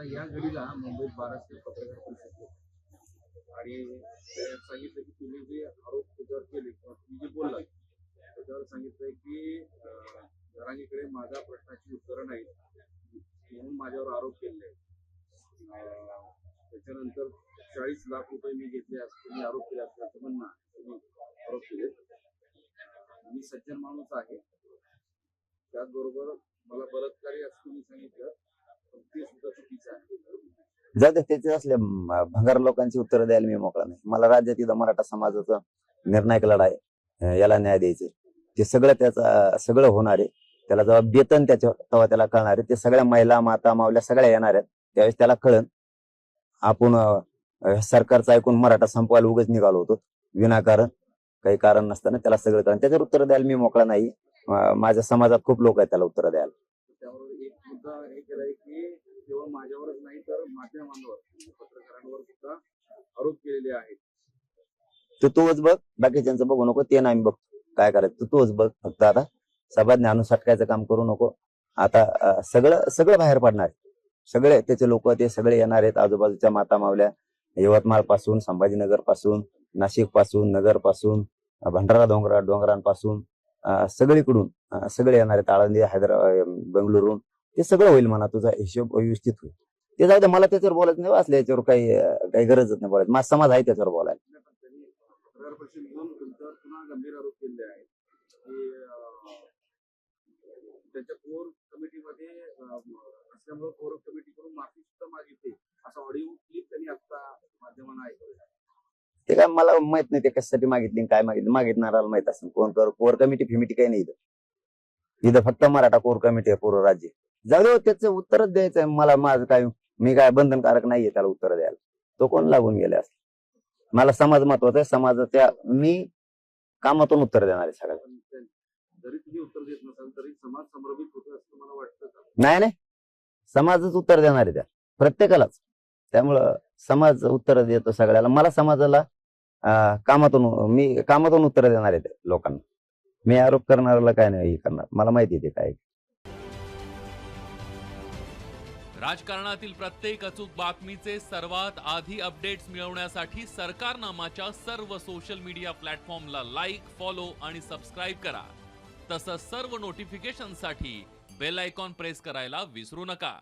आता या घडीला मुंबईत बाराशे पत्रकार परिषद शकतो आणि सांगितलं की तुम्ही जे आरोप त्याच्यावर केले किंवा तुम्ही जे बोललात त्याच्यावर सांगितलंय की अं, माझ्या प्रश्नाची उत्तरं नाहीत. म्हणून माझ्यावर आरोप केले. आहेत त्याच्यानंतर चाळीस लाख रुपये मी घेतले असते मी आरोप केले असल्याचं म्हणणं तुम्ही आरोप केले मी सज्जन माणूस आहे. त्याचबरोबर मला बलात्कारी असं तुम्ही सांगितलं. जाऊ दे त्याचे असले भंगार लोकांची उत्तरं द्यायला मी मोकळा नाही. मला राज्यात इथं मराठा समाजाचा निर्णायक लढाय याला न्याय द्यायचे ते सगळं त्याचा सगळं होणार आहे त्याला जेव्हा बेतन त्याच्यावर तेव्हा त्याला कळणार आहे. ते सगळ्या महिला माता मावल्या सगळ्या येणार आहेत. त्यावेळेस त्याला कळन आपण अं, सरकारचं ऐकून मराठा संपवायला उगाच निघालो होतो. विनाकारण काही कारण नसताना त्याला सगळं कळण त्याच्यावर उत्तर द्यायला मी मोकळा नाही. माझ्या समाजात खूप लोक आहेत त्याला उत्तर द्यायला. त्यावर एक मुद्दा हे केलाय की केवळ माझ्यावरच नाही तर माध्यमांवर म्हणजे पत्रकारांवर सुद्धा आरोप केलेले आहेत. तू तोच बघ बाकीच्यांचं बघू नको ते नाही बघ काय करायचं? तू तोच बघ फक्त आता सभा आणून सटकायचं काम करू नको. आता सगळं सगळं बाहेर पडणार आहे. सगळे त्याचे लोक ते सगळे येणार आहेत आजूबाजूच्या माता मावल्या यवतमाळपासून संभाजीनगरपासून नाशिकपासून नगरपासून भंडारा डोंगरा डोंगरांपासून सगळीकडून सगळे येणार आहेत आळंदी हैदराबाद बेंगलुरून ते सगळं होईल म्हणा तुझा हिशोब व्यवस्थित होईल. ते जाऊ दे मला त्याच्यावर बोलायचं नाही वाचलं याच्यावर काही काही गरजच नाही बोलायचं. माझा समाज आहे त्याच्यावर बोलायला. त्यांच्या कोर कमिटीमध्ये असल्यामुळे कोर कमिटीकडून माफी सुद्धा मागितली. असा ऑडिओ क्लिप त्यांनी आता ते काय मला माहीत नाही ते कशासाठी मागितली आणि काय मागितली. मागितणाराला माहीत असेल कोण कर कोर कमिटी फिमिटी काही नाही इथं. इथं फक्त मराठा कोर कमिटी आहे पूर्ण राज्य. जाऊ दे हो, त्याचं उत्तरच द्यायचं आहे. मला माझं काय मी काय बंधनकारक नाहीये त्याला उत्तर द्यायला. तो कोण लागून गेले असं? मला समाज महत्त्वाचा आहे. समाजाच्या मी कामातून उत्तर देणार आहे सगळ्याला पण त्या- जरी तुम्ही उत्तर देत नसाल तरी समाज समर्पित होतो असं मला वाटतं का? नाही नाही. समाजच उत्तर देणार आहे त्या प्रत्येकालाच. त्यामुळं समाज उत्तर देतो सगळ्याला. मला समाजाला कामातून मी कामातून उत्तर देणार आहे लोकांना. मी आरोप करणाऱ्याला काय नाही हे करणार. मला माहिती ते काय राजकारणातील प्रत्येक अचूक बातमीचे सर्वात आधी अपडेट्स मिळवण्यासाठी सरकारनामाच्या सर्व सोशल मीडिया प्लॅटफॉर्मला लाईक फॉलो आणि सबस्क्राईब करा. तसंच सर्व नोटिफिकेशनसाठी बेल आयकॉन प्रेस करायला विसरू नका.